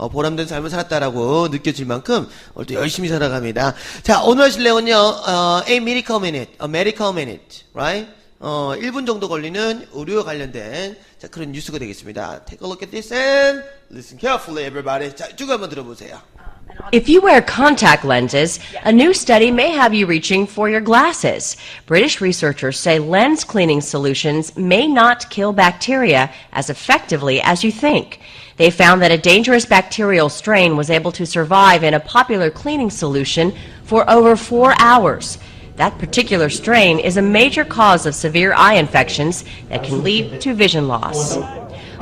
어, 보람된 삶을 살았다라고 느껴질 만큼 오늘 또 열심히 살아갑니다. 자, 오늘 하실 내용은요, 어, a medical minute, a medical minute, right? 어, 1분 정도 걸리는 의료 관련된 자, 그런 뉴스가 되겠습니다. Take a look at this and listen carefully, everybody. 자, 쭉 한번 들어보세요. If you wear contact lenses, a new study may have you reaching for your glasses. British researchers say lens cleaning solutions may not kill bacteria as effectively as you think. They found that a dangerous bacterial strain was able to survive in a popular cleaning solution for over four hours. That particular strain is a major cause of severe eye infections that can lead to vision loss.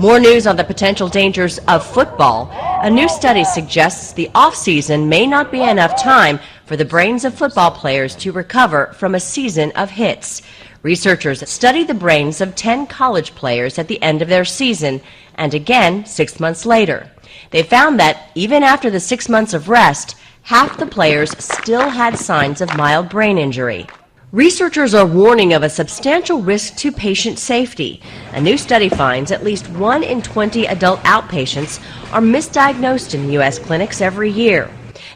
More news on the potential dangers of football. A new study suggests the off-season may not be enough time for the brains of football players to recover from a season of hits. Researchers studied the brains of 10 college players at the end of their season and again six months later. They found that even after the six months of rest, half the players still had signs of mild brain injury. Researchers are warning of a substantial risk to patient safety. A new study finds at least 1 in 20 adult outpatients are misdiagnosed in U.S. clinics every year.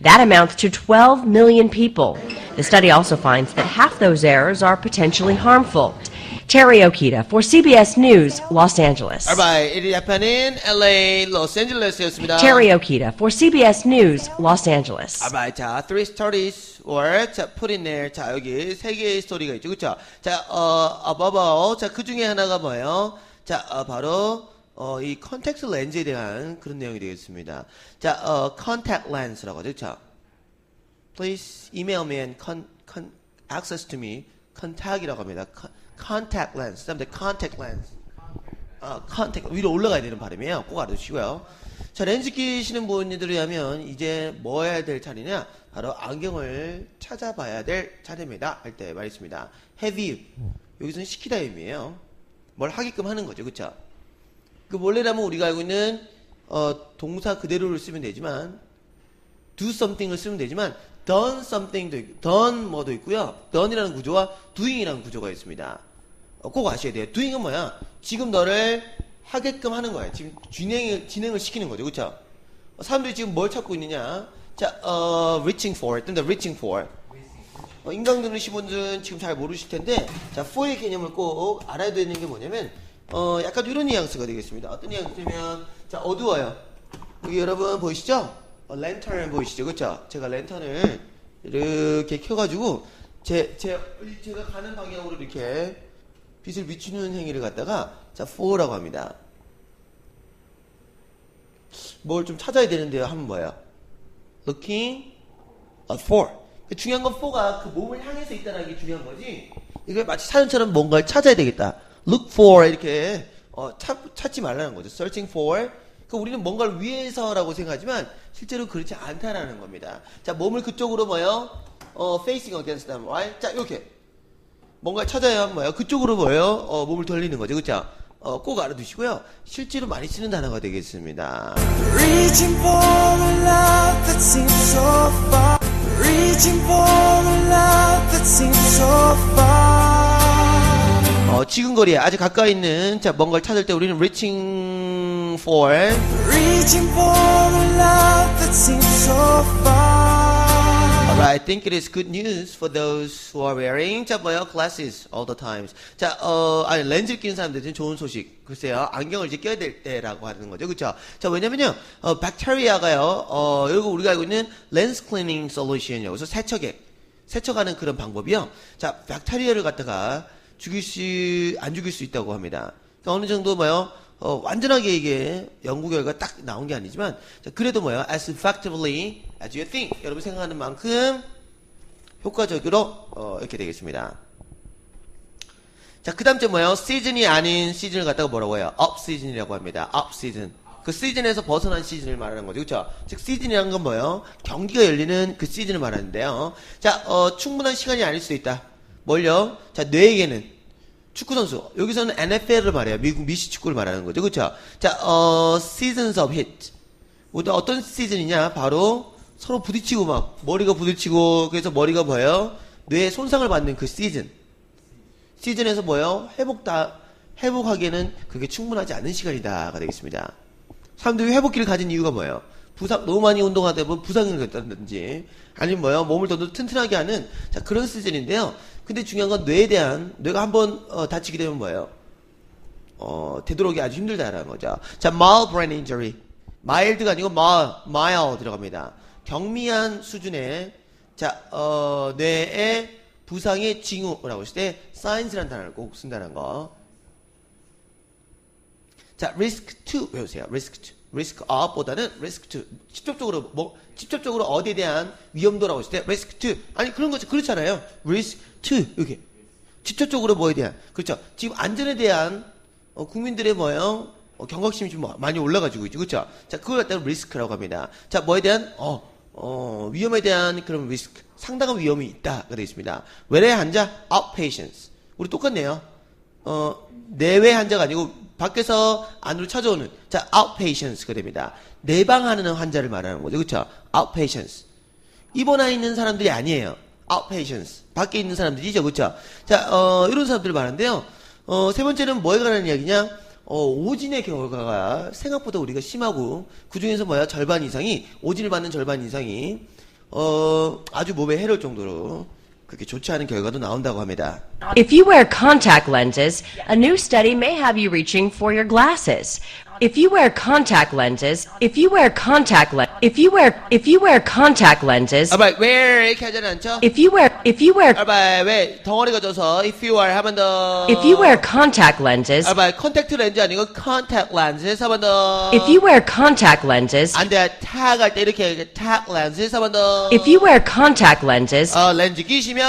That amounts to 12 million people. The study also finds that half those errors are potentially harmful. Terry Okita for CBS News, Los Angeles. Alright, it happened LA, 로스앤젤레스였습니다. Terry Okita for CBS News, Los Angeles. Alright, 자, three stories or 자, put in there. 자, 여기 세 개의 스토리가 있죠, 그렇죠? 자, 어, above, 자, 그 중에 하나가 뭐예요? 자, 어, 바로 어, 이 컨택트 렌즈에 대한 그런 내용이 되겠습니다. 자, 어, contact lens라고 하죠, 그렇죠? Please email me and con, con, access to me. contact이라고 합니다. Con- contact lens. 그다음에 contact lens. 아, 컨택 위로 올라가야 되는 발음이에요. 꼭 알아두시고요. 자, 렌즈 끼시는 분들이 하면 이제 뭐 해야 될 차례냐? 바로 안경을 찾아봐야 될 차례입니다. 할 때 말했습니다. have you. 여기서는 시키다 의미예요. 뭘 하게끔 하는 거죠. 그쵸? 그 원래라면 우리가 알고 있는 어, 동사 그대로를 쓰면 되지만 do something을 쓰면 되지만 done something도 있고 done 뭐도 있고요. done이라는 구조와 doing이라는 구조가 있습니다. 어, 꼭 아셔야 돼요. doing은 뭐야? 지금 너를 하게끔 하는 거야. 지금 진행을 진행을 시키는 거죠. 그렇죠? 사람들이 지금 뭘 찾고 있느냐? 자, 어, reaching for, 뜬다. reaching for. 어, 인강 들으신 분들은 지금 잘 모르실 텐데, 자, for의 개념을 꼭 알아야 되는 게 뭐냐면, 어, 약간 이런 뉘앙스가 되겠습니다. 어떤 뉘앙스냐면, 자, 어두워요. 여기 여러분 보이시죠? 어, 랜턴 보이시죠? 그쵸? 제가 랜턴을 이렇게 켜가지고, 제, 제, 제가 가는 방향으로 이렇게 빛을 비추는 행위를 갖다가, 자, for라고 합니다. 뭘 좀 찾아야 되는데요. 하면 뭐예요? looking at for. 그 중요한 건 for가 그 몸을 향해서 있다는 게 중요한 거지. 이게 마치 사연처럼 뭔가를 찾아야 되겠다. look for 이렇게 어, 찾, 찾지 말라는 거죠. searching for. 그 우리는 뭔가를 위해서라고 생각하지만 실제로 그렇지 않다라는 겁니다. 자, 몸을 그쪽으로 뭐요? 어, facing against them, right? 자, 이렇게 뭔가 찾아야 뭐예요? 그쪽으로 뭐예요? 어, 몸을 돌리는 거죠. 그쵸? 어, 꼭 알아두시고요. 실제로 많이 쓰는 단어가 되겠습니다. Reaching for the love that seems so far. Reaching for the love that seems so far. 어, 지금 거리에 아주 가까이 있는 자 뭔가를 찾을 때 우리는 reaching for Reaching for the love that seems so far. Alright, I think it is good news for those who are wearing 자 뭐요 glasses all the times. 자, 어, 아니 렌즈를 끼는 사람들은 좋은 소식. 글쎄요, 안경을 이제 껴야 될 때라고 하는 거죠, 그렇죠? 자, 왜냐면요, 어, 박테리아가요, 어, 여기 우리가 알고 있는 렌즈 클리닝 솔루션이요. 그래서 세척액, 세척하는 그런 방법이요. 자, 박테리아를 갖다가 죽일 수, 안 죽일 수 있다고 합니다. 그러니까 어느 정도 뭐요? 어, 완전하게 이게 연구 결과 딱 나온 게 아니지만, 자, 그래도 뭐요? as effectively as you think. 여러분 생각하는 만큼 효과적으로, 어, 이렇게 되겠습니다. 자, 그 다음 째 뭐예요? 시즌이 아닌 시즌을 갖다가 뭐라고 해요? 업 시즌이라고 합니다. 업 시즌. 그 시즌에서 벗어난 시즌을 말하는 거죠. 그쵸? 즉, 시즌이라는 건 뭐예요? 경기가 열리는 그 시즌을 말하는데요. 자, 어, 충분한 시간이 아닐 수도 있다. 뭘요? 자, 뇌에게는 축구 선수. 여기서는 NFL을 말해요. 미국 미시 축구를 말하는 거죠. 그렇죠? 자, 어, seasons of hit. 어떤 시즌이냐? 바로 서로 부딪히고 막 머리가 부딪히고 그래서 머리가 뭐예요? 뇌에 손상을 받는 그 시즌. 시즌에서 뭐예요? 회복다 회복하기에는 그게 충분하지 않은 시간이다가 되겠습니다. 사람들이 회복기를 가진 이유가 뭐예요? 부상 너무 많이 운동하다 보면 부상을 갖다든지 아니면 뭐요 몸을 더 튼튼하게 하는 자 그런 시즌인데요. 근데 중요한 건 뇌에 대한 뇌가 한번 어, 다치게 되면 뭐예요? 어, 되도록이 아주 힘들다라는 거죠. 자, mild brain injury. mild가 아니고 mild, mild 들어갑니다. 경미한 수준의 자, 어, 뇌의 부상의 징후라고 했을 때 signs라는 단어를 꼭 쓴다는 거. 자, risk to 외우세요. risk to. Risk of보다는 risk to. 직접적으로 뭐 직접적으로 어디에 대한 위험도라고 했을 때 risk to. 아니 그런 거죠. 그렇잖아요. risk to 이렇게. 직접적으로 뭐에 대한 그렇죠. 지금 안전에 대한 어, 국민들의 뭐예요? 어, 경각심이 좀 많이 올라가지고 있죠. 그렇죠? 자, 그걸 갖다가 리스크라고 합니다. 자, 뭐에 대한 어, 어, 위험에 대한 그런 리스크, 상당한 위험이 있다가 되어 있습니다. 외래 환자 outpatients. 우리 똑같네요. 어, 내외 환자가 아니고 밖에서 안으로 찾아오는 자, outpatients가 됩니다. 내방하는 환자를 말하는 거죠. 그렇죠? outpatients. 입원해 있는 사람들이 아니에요. outpatients. 밖에 있는 사람들이죠. 그렇죠? 자, 어, 이런 사람들 많은데요. 어, 세 번째는 뭐에 관한 이야기냐? 어, 오진의 결과가 생각보다 우리가 심하고 그 중에서 뭐야? 절반 이상이 오진을 받는 절반 이상이 어, 아주 몸에 해로울 정도로 그렇게 좋지 않은 결과도 나온다고 합니다. If you wear contact lenses, a new study may have you reaching for your glasses. If you wear contact lenses, if you wear contact len, if you wear if you wear contact lenses, 아바 왜 이렇게 하지 않죠? if you wear if you wear 아바 왜 덩어리가 져서 if you are 한번 더. if you wear contact lenses, 아바 컨택트 렌즈 아니고 컨택 렌즈 한번 더. if you wear contact lenses, 안돼 탁할 때 이렇게 탁 렌즈 한번 더. if you wear contact lenses, 어 렌즈 끼시면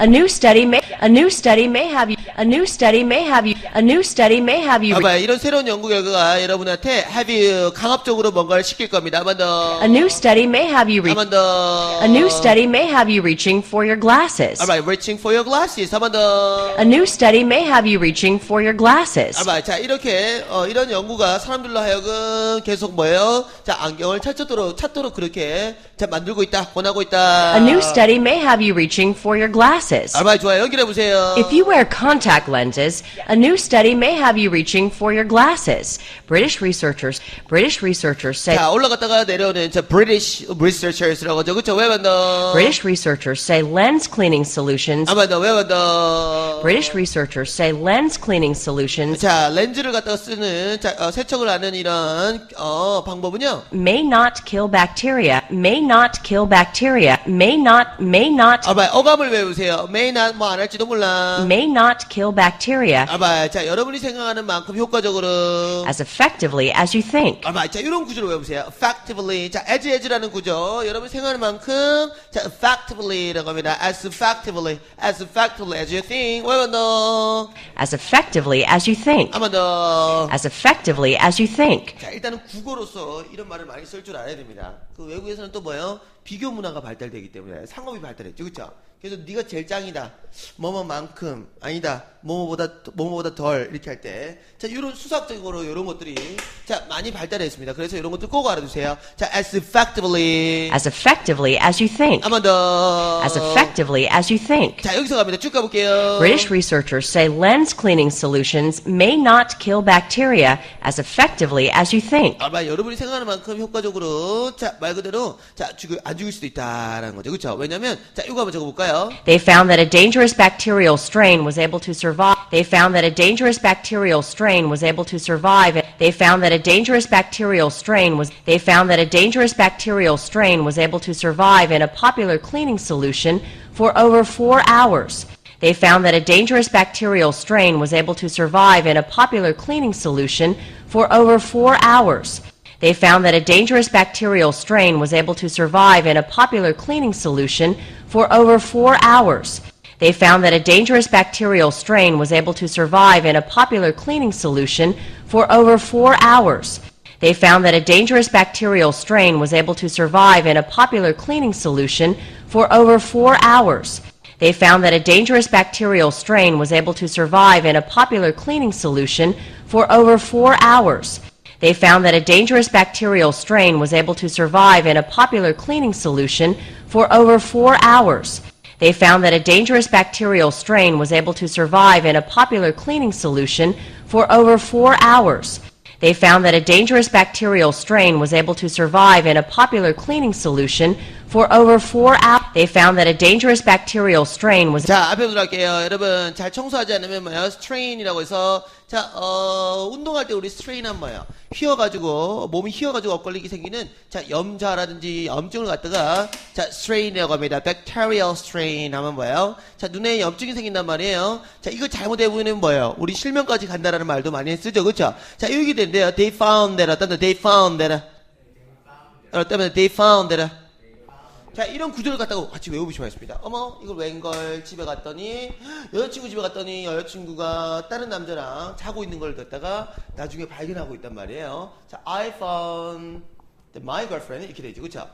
a new study may a new study may have you a new study may have you a new study may have you 아봐 이런 새로운 연구 결과가 여러분한테 have you 강압적으로 뭔가를 시킬 겁니다. 한번 더. a new study may have you reach 한번 더. a new study may have you reaching for your glasses. Alright, reaching for your glasses. 한번 더. A new study may have you reaching for your glasses. 알바 자 이렇게 어, 이런 연구가 사람들로 하여금 계속 뭐예요? 자 안경을 찾도록 찾도록 그렇게 자 만들고 있다 권하고 있다. A new study may have you reaching for your glasses. 알바 좋아요 여기 보세요. If you wear contact lenses, a new study may have you reaching for your glasses. British researchers, British researchers say 자 올라갔다가 내려오는 자 British researchers라고 하죠 그쵸 왜만 더. British researchers say lens cleaning solutions. 한번 더 왜만 더. British researchers say lens cleaning solutions 자 렌즈를 갖다가 쓰는 자 어, 세척을 하는 이런 어 방법은요. may not kill bacteria, may not kill bacteria, may not, may not, 알바 어감을 외우세요. may not 뭐안 할지도 몰라. may not kill bacteria 알바 자 여러분이 생각하는 만큼 효과적으로. as effectively as you think. 아마 자 이런 구조를 외우세요. effectively 자 as as라는 구조 여러분 생각하는 만큼 자 effectively라고 합니다. as effectively as effectively as you think 한번 더 As effectively as you think. 한번 더. As effectively as you think. 자 일단은 국어로서 이런 말을 많이 쓸 줄 알아야 됩니다. 그 외국에서는 또 뭐예요? 비교 문화가 발달되기 때문에 상업이 발달했죠, 그렇죠? 그래서 네가 제일 짱이다. 뭐뭐만큼 아니다. 뭐뭐보다 뭐뭐보다 덜 이렇게 할 때, 자 이런 수학적으로 이런 것들이 자 많이 발달했습니다. 그래서 이런 것들 꼭 알아 두세요. 자 as effectively As effectively as you think. 한번 더. As effectively as you think. 자 여기서 갑니다. 쭉 가볼게요. British researchers say lens cleaning solutions may not kill bacteria as effectively as you think. 아마 여러분이 생각하는 만큼 효과적으로 자 말 그대로 자 죽을 안 죽일 수도 있다라는 거죠, 그렇죠? 왜냐하면 자 이거 한번 적어 볼까요? They found that a dangerous bacterial strain was able to survive. They found that a dangerous bacterial strain was able to survive. They found that a dangerous bacterial strain was they found that a dangerous bacterial strain was able to survive in a popular cleaning solution for over 4 hours. They found that a dangerous bacterial strain was able to survive in a popular cleaning solution for over 4 hours. They found that a dangerous bacterial strain was able to survive in a popular cleaning solution for over four hours. They found that a dangerous bacterial strain was able to survive in a popular cleaning solution for over four hours. They found that a dangerous bacterial strain was able to survive in a popular cleaning solution for over four hours. They found that a dangerous bacterial strain was able to survive in a popular cleaning solution for over four hours. They found that a dangerous bacterial strain was able to survive in a popular cleaning solution for over four hours. They found that a dangerous bacterial strain was able to survive in a popular cleaning solution for over four hours. They found that a dangerous bacterial strain was able to survive in a popular cleaning solution for over four hours. They found that a dangerous bacterial strain was 자, 앞에 보도록 할게요. 여러분, 잘 청소하지 않으면 뭐예요? 스트레인이라고 해서, 자, 어, 운동할 때 우리 스트레인 하면 뭐예요? 휘어가지고, 몸이 휘어가지고 엇걸리게 생기는, 자, 염자라든지 염증을 갖다가, 자, 스트레인이라고 합니다. bacterial strain 하면 뭐예요? 자, 눈에 염증이 생긴단 말이에요. 자, 이거 잘못해 보이면 뭐예요? 우리 실명까지 간다라는 말도 많이 쓰죠. 그쵸? 자, 여기 되는데요. They found that, 어떤 they found that. 어떤 they found that. 자, 이런 구조를 갖다가 같이 외워보시면 하겠습니다. 어머, 이걸 웬걸 집에 갔더니, 여자친구 집에 갔더니 여자친구가 다른 남자랑 자고 있는 걸 갖다가 나중에 발견하고 있단 말이에요. 자, I found that my girlfriend 이렇게 되죠. 그쵸?